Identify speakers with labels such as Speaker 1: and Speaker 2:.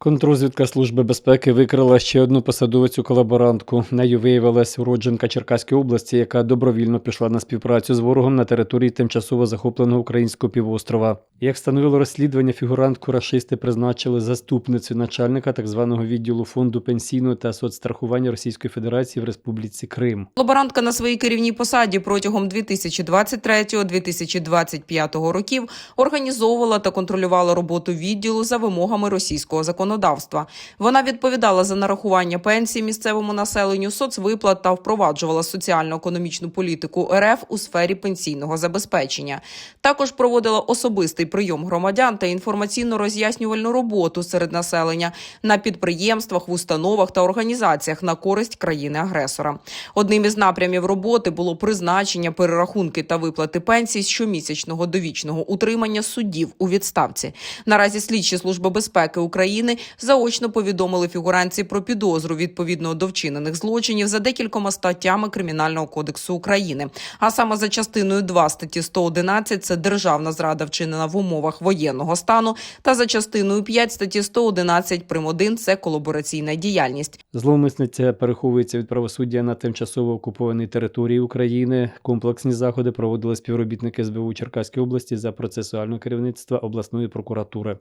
Speaker 1: Контррозвідка Служби безпеки викрила ще одну посадовицю колаборантку. Нею виявилась уродженка Черкаської області, яка добровільно пішла на співпрацю з ворогом на території тимчасово захопленого українського півострова. Як встановило розслідування, фігурантку рашисти призначили заступницю начальника так званого відділу фонду пенсійного та соцстрахування Російської Федерації в Республіці Крим.
Speaker 2: Лаборантка на своїй керівній посаді протягом 2023-2025 років організовувала та контролювала роботу відділу за вимогами російського законодавства. Вона відповідала за нарахування пенсій місцевому населенню, соцвиплат та впроваджувала соціально-економічну політику РФ у сфері пенсійного забезпечення. Також проводила особистий прийом громадян та інформаційно-роз'яснювальну роботу серед населення на підприємствах, в установах та організаціях на користь країни-агресора. Одним із напрямів роботи було призначення, перерахунки та виплати пенсій щомісячного довічного утримання суддів у відставці. Наразі слідчі служби безпеки України заочно повідомили фігуранці про підозру відповідно до вчинених злочинів за декількома статтями Кримінального кодексу України. А саме за частиною 2 статті 111 – це державна зрада вчинена в умовах воєнного стану, та за частиною 5 статті 111 прим. 1 – це колабораційна діяльність.
Speaker 1: Зловмисниця переховується від правосуддя на тимчасово окупованій території України. Комплексні заходи проводили співробітники СБУ Черкаської області за процесуального керівництва обласної прокуратури.